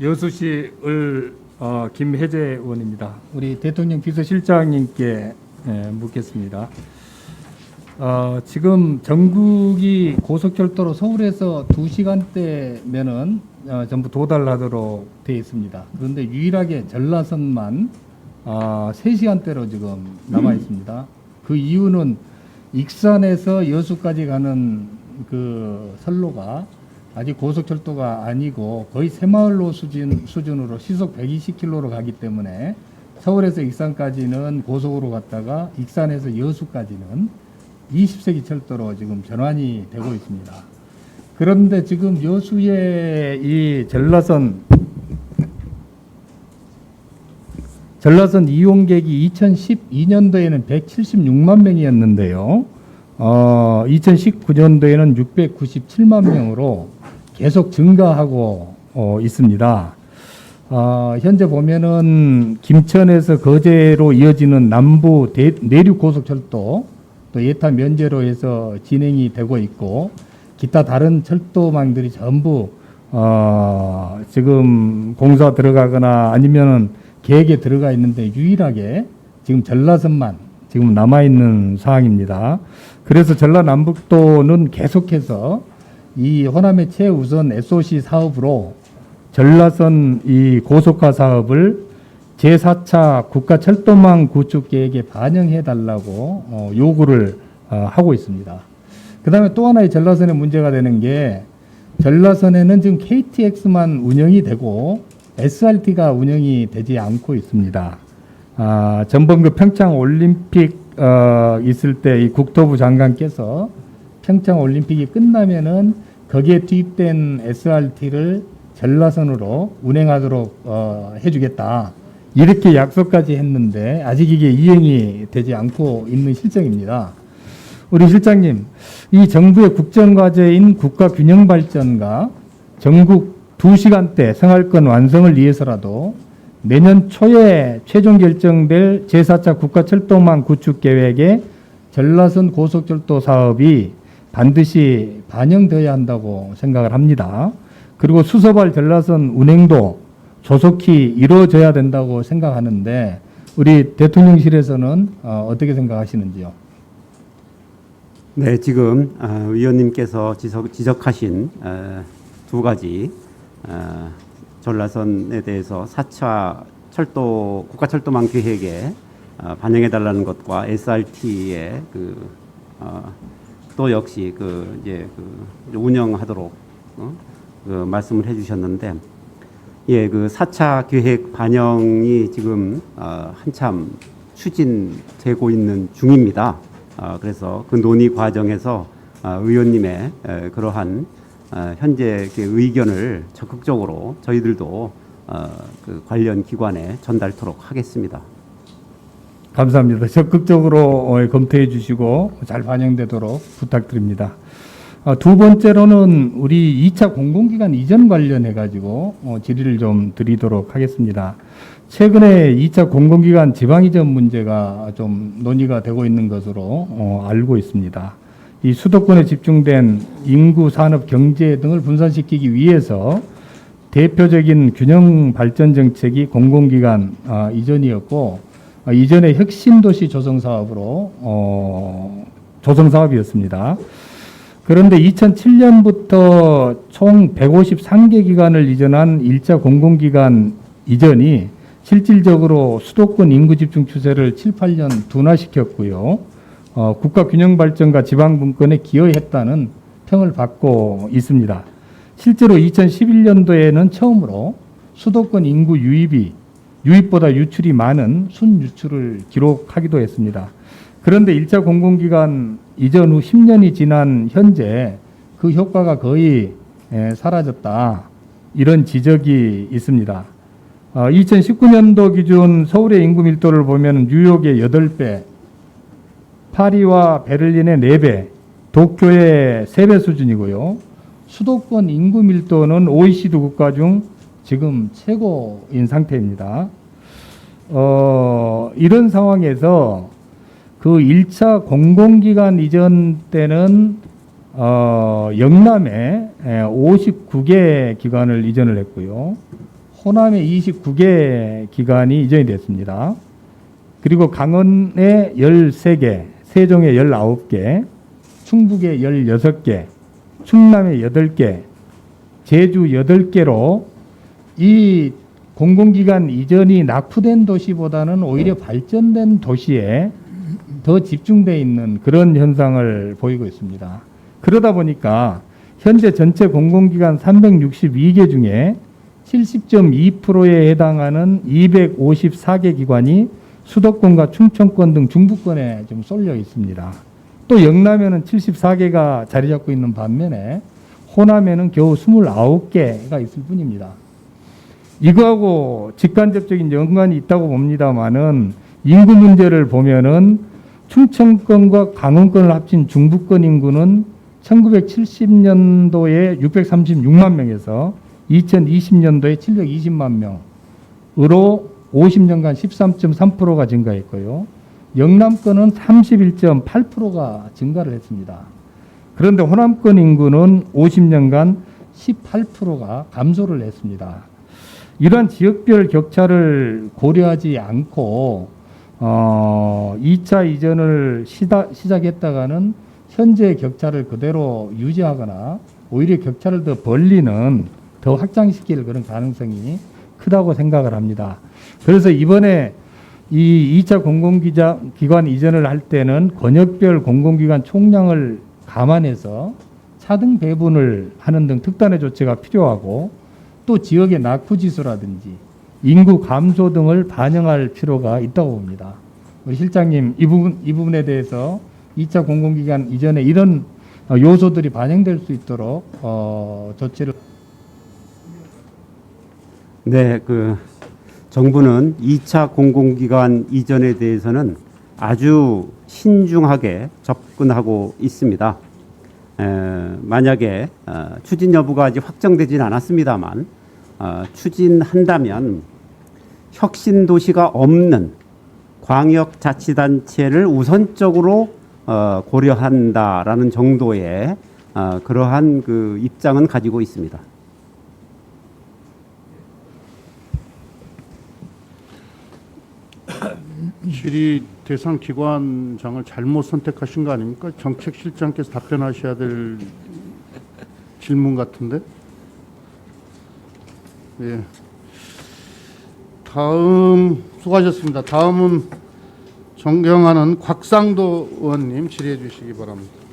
여수시 을 어, 김혜재 의원입니다. 우리 대통령 비서실장님께 예, 묻겠습니다. 어, 지금 전국이 고속철도로 서울에서 2시간대면은 어, 전부 도달하도록 되어 있습니다. 그런데 유일하게 전라선만 어, 3시간대로 지금 남아 있습니다. 그 이유는 익산에서 여수까지 가는 그 선로가 아직 고속철도가 아니고 거의 새마을로 수준, 수준으로 시속 120km로 가기 때문에 서울에서 익산까지는 고속으로 갔다가 익산에서 여수까지는 20세기 철도로 지금 전환이 되고 있습니다. 그런데 지금 여수의 이 전라선 전라선 이용객이 2012년도에는 176만 명이었는데요. 어, 2019년도에는 697만 명으로 계속 증가하고 어, 있습니다. 어, 현재 보면은 김천에서 거제로 이어지는 남부 대, 내륙 고속철도 또 예타 면제로에서 진행이 되고 있고 기타 다른 철도망들이 전부 어, 지금 공사 들어가거나 아니면은 계획에 들어가 있는데 유일하게 지금 전라선만 지금 남아 있는 상황입니다. 그래서 전라남북도는 계속해서 이 호남의 최우선 SOC 사업으로 전라선 이 고속화 사업을 제4차 국가 철도망 구축 계획에 반영해 달라고 어, 요구를 어, 하고 있습니다. 그 다음에 또 하나의 전라선의 문제가 되는 게 전라선에는 지금 KTX만 운영이 되고 SRT가 운영이 되지 않고 있습니다. 아, 전번 그 평창 올림픽 어, 있을 때 이 국토부 장관께서 평창 올림픽이 끝나면은 거기에 투입된 SRT를 전라선으로 운행하도록 어, 해주겠다. 이렇게 약속까지 했는데 아직 이게 이행이 되지 않고 있는 실정입니다. 우리 실장님, 이 정부의 국정과제인 국가균형발전과 전국 2시간대 생활권 완성을 위해서라도 내년 초에 최종 결정될 제4차 국가철도망 구축 계획에 전라선 고속철도 사업이 반드시 반영되어야 한다고 생각을 합니다. 그리고 수서발 전라선 운행도 조속히 이루어져야 된다고 생각하는데 우리 대통령실에서는 어, 어떻게 생각하시는지요? 네, 지금 어, 위원님께서 지적, 지적하신 어, 두 가지 어, 전라선에 대해서 4차 철도 국가철도망 계획에 어, 반영해 달라는 것과 SRT의 그, 어, 또 역시 그 이제 그 운영하도록 어, 그 말씀을 해주셨는데 예, 그 4차 계획 반영이 지금 어, 한참 추진되고 있는 중입니다. 어, 그래서 그 논의 과정에서 어, 의원님의 에, 그러한 어, 현재 그 의견을 적극적으로 저희들도 어, 그 관련 기관에 전달토록 하겠습니다. 감사합니다. 적극적으로 어, 검토해 주시고 잘 반영되도록 부탁드립니다. 어, 두 번째로는 우리 2차 공공기관 이전 관련해 가지고 어, 질의를 좀 드리도록 하겠습니다. 최근에 2차 공공기관 지방 이전 문제가 좀 논의가 되고 있는 것으로 어, 알고 있습니다. 이 수도권에 집중된 인구, 산업, 경제 등을 분산시키기 위해서 대표적인 균형 발전 정책이 공공기관 아, 이전이었고 아, 이전에 혁신 도시 조성 사업으로 어, 조성 사업이었습니다. 그런데 2007년부터 총 153개 기관을 이전한 1차 공공기관 이전이 실질적으로 수도권 인구 집중 추세를 7, 8년 둔화시켰고요. 어, 국가 균형 발전과 지방 분권에 기여했다는 평을 받고 있습니다. 실제로 2011년도에는 처음으로 수도권 인구 유입이 유입보다 유출이 많은 순유출을 기록하기도 했습니다. 그런데 1차 공공기관 이전 후 10년이 지난 현재 그 효과가 거의 에, 사라졌다. 이런 지적이 있습니다. 어, 2019년도 기준 서울의 인구 밀도를 보면 뉴욕의 8배, 파리와 베를린의 4배, 도쿄의 3배 수준이고요. 수도권 인구 밀도는 OECD 국가 중 지금 최고인 상태입니다. 어, 이런 상황에서 그 1차 공공기관 이전 때는 어, 영남에 59개 기관을 이전을 했고요. 호남에 29개 기관이 이전이 됐습니다. 그리고 강원에 13개, 세종에 19개, 충북에 16개, 충남에 8개, 제주 8개로 이 공공기관 이전이 낙후된 도시보다는 오히려 발전된 도시에 더 집중돼 있는 그런 현상을 보이고 있습니다. 그러다 보니까 현재 전체 공공기관 362개 중에 70.2%에 해당하는 254개 기관이 수도권과 충청권 등 중부권에 좀 쏠려 있습니다. 또 영남에는 74개가 자리 잡고 있는 반면에 호남에는 겨우 29개가 있을 뿐입니다. 이거하고 직간접적인 연관이 있다고 봅니다만은 인구 문제를 보면은 충청권과 강원권을 합친 중부권 인구는 1970년도에 636만 명에서 2020년도에 720만 명으로 50년간 13.3%가 증가했고요. 영남권은 31.8%가 증가를 했습니다. 그런데 호남권 인구는 50년간 18%가 감소를 했습니다. 이러한 지역별 격차를 고려하지 않고 어, 2차 이전을 시다, 시작했다가는 현재 격차를 그대로 유지하거나 오히려 격차를 더 벌리는 더 확장시킬 그런 가능성이 크다고 생각을 합니다. 그래서 이번에 이 2차 공공기관 이전을 할 때는 권역별 공공기관 총량을 감안해서 차등 배분을 하는 등 특단의 조치가 필요하고 또 지역의 낙후 지수라든지 인구 감소 등을 반영할 필요가 있다고 봅니다. 우리 실장님 이 부분 이 부분에 대해서 2차 공공기관 이전에 이런 어, 요소들이 반영될 수 있도록 어, 조치를 네, 그 정부는 2차 공공기관 이전에 대해서는 아주 신중하게 접근하고 있습니다. 에, 만약에 어, 추진 여부가 아직 확정되지는 않았습니다만 어, 추진한다면 혁신 도시가 없는 광역 자치단체를 우선적으로 어, 고려한다라는 정도의 어, 그러한 그 입장은 가지고 있습니다. 질의 대상 기관장을 잘못 선택하신 거 아닙니까? 정책실장께서 답변하셔야 될 질문 같은데. 예. 다음 수고하셨습니다. 다음은 존경하는 곽상도 의원님 질의해 주시기 바랍니다.